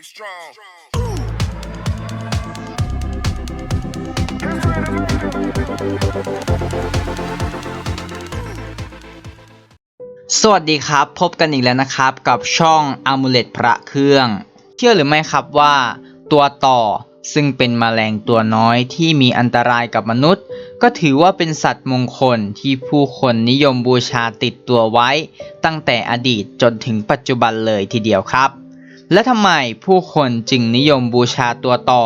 You strong. สวัสดีครับ พบกันอีกแล้วนะครับกับช่อง a m u l e t พระเครื่อง เชื่อหรือไม่ครับว่า ตัวต่อซึ่งเป็นแมลงตัวน้อยที่มีอันตรายกับมนุษย์ ก็ถือว่าเป็นสัตว์มงคลที่ผู้คนนิยมบูชาติดตัวไว้ ตั้งแต่อดีตจนถึงปัจจุบันเลยทีเดียวครับ และทำไมผู้คนจึงนิยมบูชาตัวต่อ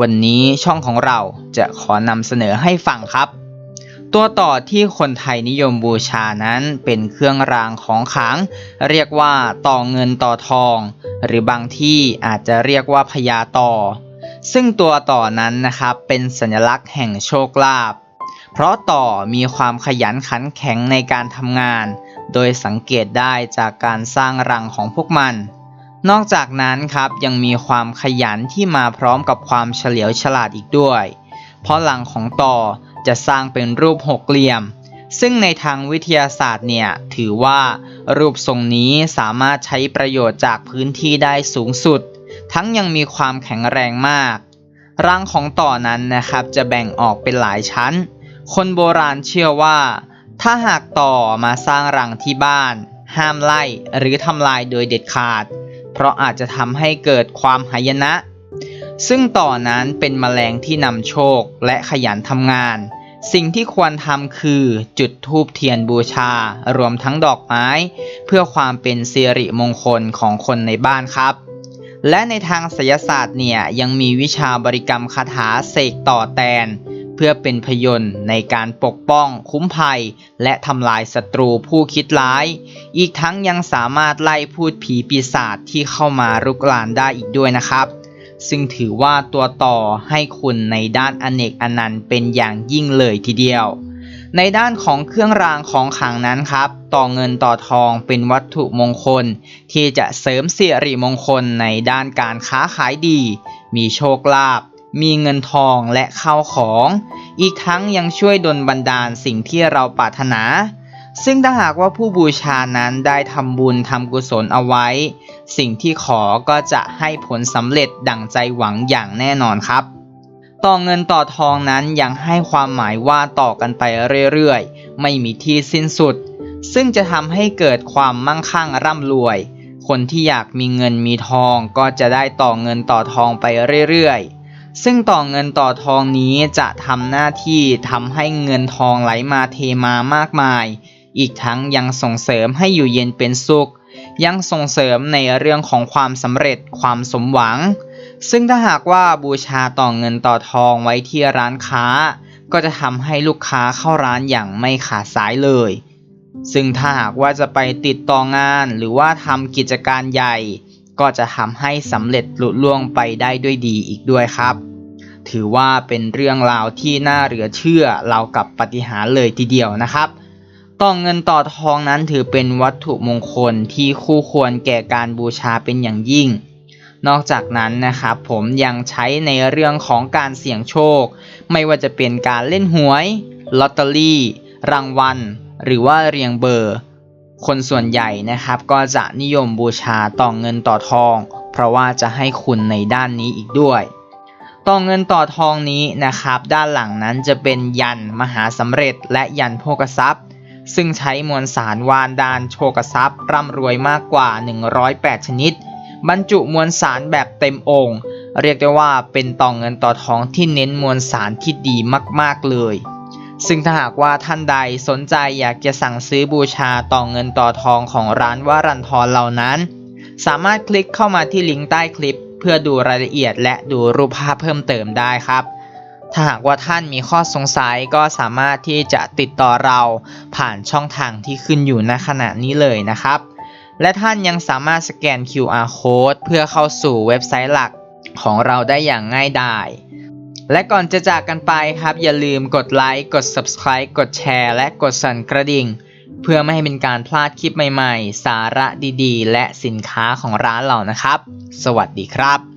วันนี้ช่องของเราจะขอนำเสนอให้ฟังครับ ตัวต่อที่คนไทยนิยมบูชานั้นเป็นเครื่องรางของขลังเรียกว่าต่อเงินต่อทอง หรือบางที่อาจจะเรียกว่าพญาต่อ ซึ่งตัวต่อนั้นนะครับเป็นสัญลักษณ์แห่งโชคลาภเพราะต่อมีความขยันขันแข็งในการทำงาน โดยสังเกตได้จากการสร้างรังของพวกมัน นอกจากนั้นครับยังมีความขยันที่มาพร้อมกับความเฉลียวฉลาดอีกด้วย เพราะรังของต่อจะสร้างเป็นรูปหกเหลี่ยม ซึ่งในทางวิทยาศาสตร์เนี่ยถือว่ารูปทรงนี้สามารถใช้ประโยชน์จากพื้นที่ได้สูงสุด ทั้งยังมีความแข็งแรงมาก รังของต่อนั้นนะครับจะแบ่งออกเป็นหลายชั้น คนโบราณเชื่อว่า ถ้าหากต่อมาสร้างรังที่บ้าน ห้ามไล่หรือทำลายโดยเด็ดขาด เพราะอาจจะทำให้เกิดความหายนะ ซึ่งต่อนั้นเป็นแมลงที่นำโชคและขยันทำงาน สิ่งที่ควรทำคือจุดธูปเทียนบูชา รวมทั้งดอกไม้ เพื่อความเป็นสิริมงคลของคนในบ้านครับและในทางไสยศาสตร์เนี่ยยังมีวิชาบริกรรมคาถาเสกต่อแตน เพื่อเป็นพยนต์ในการปกป้อง คุ้มภัย และทำลายศัตรูผู้คิดร้าย อีกทั้งยังสามารถไล่พูดผีปีศาจที่เข้ามารุกรานได้อีกด้วยนะครับ ซึ่งถือว่าตัวต่อให้คุณในด้านอเนกอนันต์เป็นอย่างยิ่งเลยทีเดียว ในด้านของเครื่องรางของขลังนั้นครับต่อเงินต่อทองเป็นวัตถุมงคล ที่จะเสริมสิริมงคลในด้านการค้าขายดี มีโชคลาภ มีเงินทองและข้าวของ อีกทั้งยังช่วยดลบันดาลสิ่งที่เราปรารถนา ซึ่งถ้าหากว่าผู้บูชานั้นได้ทำบุญทำกุศลเอาไว้ สิ่งที่ขอก็จะให้ผลสำเร็จดั่งใจหวังอย่างแน่นอนครับ ต่อเงินต่อทองนั้นยังให้ความหมายว่าต่อกันไปเรื่อยๆ ไม่มีที่สิ้นสุด ซึ่งจะทำให้เกิดความมั่งคั่งร่ำรวย คนที่อยากมีเงินมีทองก็จะได้ต่อเงินต่อทองไปเรื่อยๆ ซึ่งต่อเงินต่อทองนี้จะทำหน้าที่ทำให้เงินทองไหลมาเทมามากมาย อีกทั้งยังส่งเสริมให้อยู่เย็นเป็นสุข ยังส่งเสริมในเรื่องของความสำเร็จความสมหวัง ซึ่งถ้าหากว่าบูชาต่อเงินต่อทองไว้ที่ร้านค้า ก็จะทำให้ลูกค้าเข้าร้านอย่างไม่ขาดสายเลย ซึ่งถ้าหากว่าจะไปติดต่องานหรือว่าทำกิจการใหญ่ ก็จะทำให้สำเร็จลุล่วงไปได้ด้วยดีอีกด้วยครับ ถือว่าเป็นเรื่องราวที่น่าเหลือเชื่อเราวกับปฏิหารเลยทีเดียวนะครับต่อเงินต่อทองนั้นถือเป็นวัตถุมงคลที่คู่ควรแก่การบูชาเป็นอย่างยิ่ง นอกจากนั้นนะครับผมยังใช้ในเรื่องของการเสี่ยงโชค ไม่ว่าจะเป็นการเล่นหวย ลอตเตอรี่ รางวัล หรือว่าเรียงเบอร์ คนส่วนใหญ่นะครับก็จะนิยมบูชาต่อเงินต่อทอง เพราะว่าจะให้คุณในด้านนี้อีกด้วย ต่อเงินต่อทองนี้นะครับด้านหลังนั้นจะเป็นยันมหาสำเร็จและยันโภกทรัพย์ ซึ่งใช้มวลสารวานดานโชกทรัพย์ ร่ำรวยมากกว่า 108 ชนิด บรรจุมวลสารแบบเต็มองค์ เรียกได้ว่าเป็นต่อเงินต่อทองที่เน้นมวลสารที่ดีมากๆเลย ซึ่งถ้าหากว่าท่านใดสนใจอยากจะสั่งซื้อบูชาต่อเงินต่อทองของร้านวารันทรเหล่านั้น สามารถคลิกเข้ามาที่ลิงก์ใต้คลิป พื่อดูรายละเอียดและดูรูปภาพเพิ่มเติมได้ครับ ถ้าหากว่าท่านมีข้อสงสัยก็สามารถที่จะติดต่อเราผ่านช่องทางที่ขึ้นอยู่ณขณะนี้เลยนะครับ และท่านยังสามารถสแกน QR code เพื่อเข้าสู่เว็บไซต์หลักของเราได้อย่างง่ายดายและก่อนจะจากกันไปครับ อย่าลืมกดไลค์ กด Subscribe กดแชร์ และกดสั่นกระดิ่ง เพื่อไม่ให้เป็นการพลาดคลิปใหม่ๆ สาระดีๆ และสินค้าของร้านเรานะครับ สวัสดีครับ